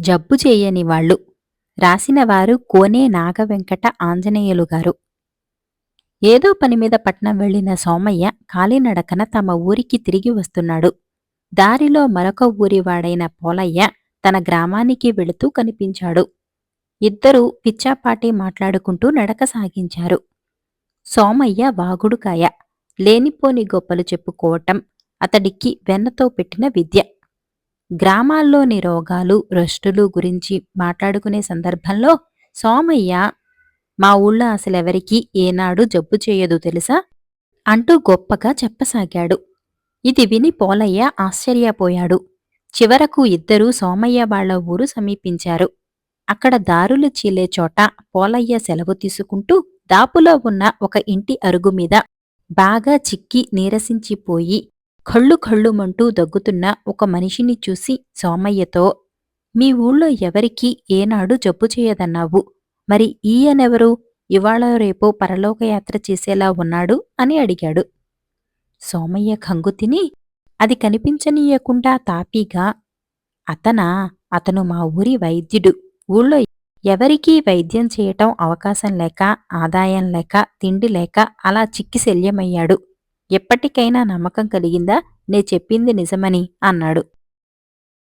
జబ్బు చేయని వాళ్ళు. రాసినవారు కోనే నాగవెంకట ఆంజనేయులు గారు. ఏదో పనిమీద పట్నం వెళ్ళిన సోమయ్య కాలినడకన తమ ఊరికి తిరిగి వస్తున్నాడు. దారిలో మరొక ఊరివాడైన పోలయ్య తన గ్రామానికి వెళుతూ కనిపించాడు. ఇద్దరూ పిచ్చాపాటి మాట్లాడుకుంటూ నడక సాగించారు. సోమయ్య వాగుడుకాయ లేనిపోని గొప్పలు చెప్పుకోవటం అతడికి వెన్నతో పెట్టిన విద్య. గ్రామాల్లోని రోగాలు రష్టులు గురించి మాట్లాడుకునే సందర్భంలో సోమయ్య మా ఊళ్ళో అసలెవరికీ ఏనాడు జబ్బు చేయదు తెలుసా? అంటూ గొప్పగా చెప్పసాగాడు. ఇది విని పోలయ్య ఆశ్చర్యపోయాడు. చివరకు ఇద్దరూ సోమయ్య వాళ్ళ ఊరు సమీపించారు. అక్కడ దారులు చీలే చోట పోలయ్య సెలవు తీసుకుంటూ దాపులో ఉన్న ఒక ఇంటి అరుగు మీద బాగా చిక్కి నీరసించిపోయి కళ్ళు కళ్ళుమంటూ దగ్గుతున్న ఒక మనిషిని చూసి సోమయ్యతో మీ ఊళ్ళో ఎవరికీ ఏనాడు జబ్బు చేయదన్నావు? మరి ఈయనెవరు? ఇవాళ రేపో పరలోకయాత్ర చేసేలా ఉన్నాడు? అని అడిగాడు. సోమయ్య కంగు తిని అది కనిపించనీయకుండా తాపీగా అతనా? అతను మా ఊరి వైద్యుడు. ఊళ్ళో ఎవరికీ వైద్యం చేయటం అవకాశం లేక ఆదాయం లేక తిండి లేక అలా చిక్కి శల్యమయ్యాడు. ఎప్పటికైనా నమ్మకం కలిగిందా? నే చెప్పింది నిజమని అన్నాడు.